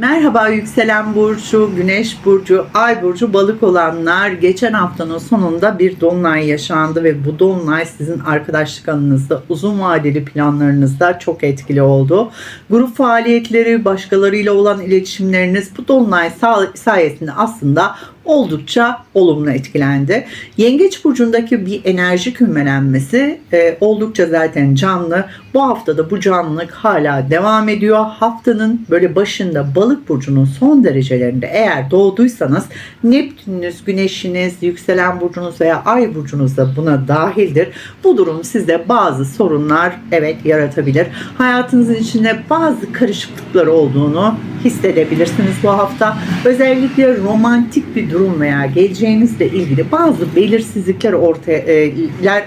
Merhaba yükselen burcu, güneş burcu, ay burcu balık olanlar geçen haftanın sonunda bir dolunay yaşandı ve bu dolunay sizin arkadaşlık alanınızda uzun vadeli planlarınızda çok etkili oldu. Grup faaliyetleri, başkalarıyla olan iletişimleriniz bu dolunay sayesinde aslında oldukça olumlu etkilendi. Yengeç burcundaki bir enerji kümelenmesi e, oldukça zaten canlı. Bu haftada bu canlılık hala devam ediyor. Haftanın böyle başında balık burcunun son derecelerinde eğer doğduysanız Neptününüz, güneşiniz, yükselen burcunuz veya ay burcunuz da buna dahildir. Bu durum size bazı sorunlar evet yaratabilir. Hayatınızın içinde bazı karışıklıklar olduğunu hissedebilirsiniz bu hafta. Özellikle romantik bir durum veya geleceğinizle ilgili bazı belirsizlikler ortaya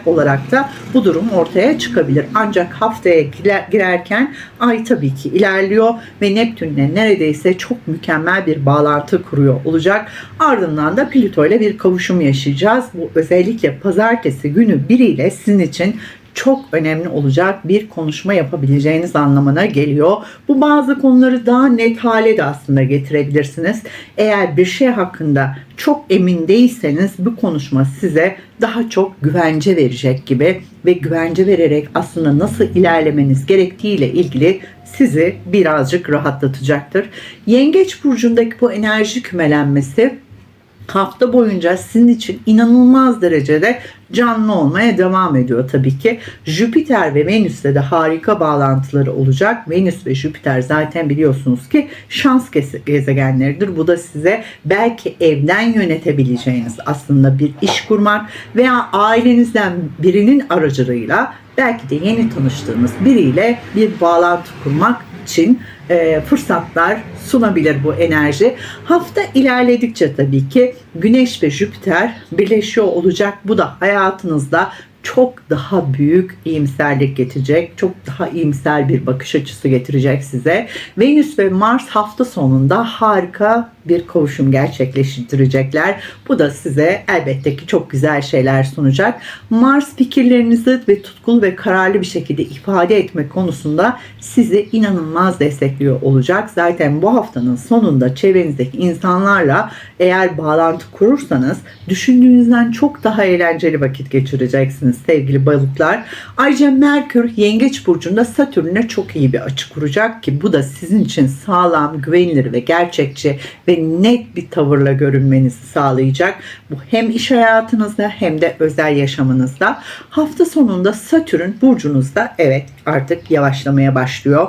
olarak da bu durum ortaya çıkabilir. Ancak haftaya girerken ay tabii ki ilerliyor ve Neptün'le neredeyse çok mükemmel bir bağlantı kuruyor olacak. Ardından da Plüto ile bir kavuşum yaşayacağız. Bu özellikle pazartesi günü biriyle sizin için çok önemli olacak bir konuşma yapabileceğiniz anlamına geliyor. Bu bazı konuları daha net hale de aslında getirebilirsiniz. Eğer bir şey hakkında çok emin değilseniz bu konuşma size daha çok güvence verecek gibi ve güvence vererek aslında nasıl ilerlemeniz gerektiğiyle ilgili sizi birazcık rahatlatacaktır. Yengeç burcundaki bu enerji kümelenmesi hafta boyunca sizin için inanılmaz derecede canlı olmaya devam ediyor tabii ki. Jüpiter ve Venüs'le de harika bağlantıları olacak. Venüs ve Jüpiter zaten biliyorsunuz ki şans gezegenleridir. Bu da size belki evden yönetebileceğiniz aslında bir iş kurmak veya ailenizden birinin aracılığıyla belki de yeni tanıştığınız biriyle bir bağlantı kurmak için e, fırsatlar sunabilir bu enerji. Hafta ilerledikçe tabii ki Güneş ve Jüpiter birleşiyor olacak. Bu da hayatınızda çok daha büyük iyimserlik getirecek. Çok daha iyimser bir bakış açısı getirecek size. Venüs ve Mars hafta sonunda harika bir kavuşum gerçekleştirecekler. Bu da size elbette ki çok güzel şeyler sunacak. Mars fikirlerinizi ve tutkulu ve kararlı bir şekilde ifade etme konusunda sizi inanılmaz destekliyor olacak. Zaten bu haftanın sonunda çevrenizdeki insanlarla eğer bağlantı kurursanız düşündüğünüzden çok daha eğlenceli vakit geçireceksiniz sevgili balıklar. Ayrıca Merkür Yengeç Burcu'nda Satürn'e çok iyi bir açı kuracak ki bu da sizin için sağlam, güvenilir ve gerçekçi ve ve net bir tavırla görünmenizi sağlayacak. Bu hem iş hayatınızda hem de özel yaşamınızda. Hafta sonunda Satürn burcunuzda evet artık yavaşlamaya başlıyor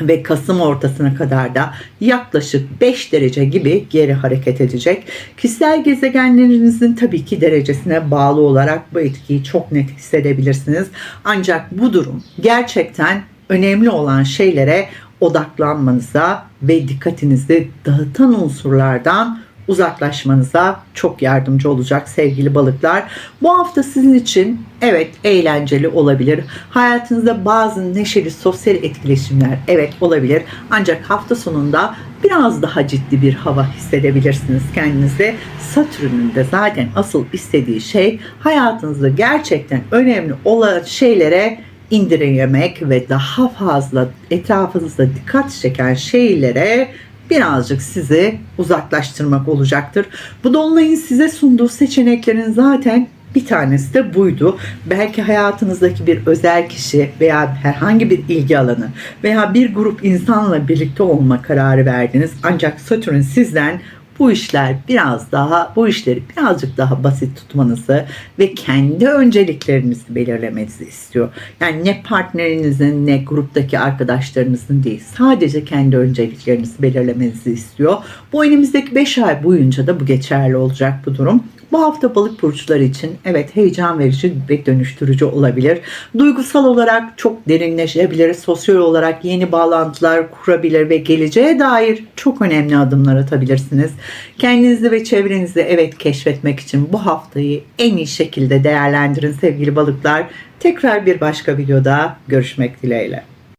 ve Kasım ortasına kadar da yaklaşık 5 derece gibi geri hareket edecek. Kişisel gezegenlerinizin tabii ki derecesine bağlı olarak bu etkiyi çok net hissedebilirsiniz. Ancak bu durum gerçekten önemli olan şeylere odaklanmanıza ve dikkatinizi dağıtan unsurlardan uzaklaşmanıza çok yardımcı olacak sevgili balıklar. Bu hafta sizin için evet eğlenceli olabilir. Hayatınızda bazı neşeli sosyal etkileşimler evet olabilir. Ancak hafta sonunda biraz daha ciddi bir hava hissedebilirsiniz kendinize. Satürn'ün de zaten asıl istediği şey hayatınızda gerçekten önemli olan şeylere indirememek ve daha fazla etrafınızda dikkat çeken şeylere birazcık sizi uzaklaştırmak olacaktır. Bu dolunayın size sunduğu seçeneklerin zaten bir tanesi de buydu. Belki hayatınızdaki bir özel kişi veya herhangi bir ilgi alanı veya bir grup insanla birlikte olma kararı verdiniz. Ancak Satürn sizden bu işler biraz daha bu işleri birazcık daha basit tutmanızı ve kendi önceliklerinizi belirlemenizi istiyor. Yani ne partnerinizin ne gruptaki arkadaşlarınızın değil sadece kendi önceliklerinizi belirlemenizi istiyor. Bu önümüzdeki 5 ay boyunca da bu geçerli olacak bu durum. Bu hafta balık burçları için evet heyecan verici ve dönüştürücü olabilir. Duygusal olarak çok derinleşebilir. Sosyal olarak yeni bağlantılar kurabilir ve geleceğe dair çok önemli adımlar atabilirsiniz. Kendinizi ve çevrenizi evet keşfetmek için bu haftayı en iyi şekilde değerlendirin sevgili balıklar. Tekrar bir başka videoda görüşmek dileğiyle.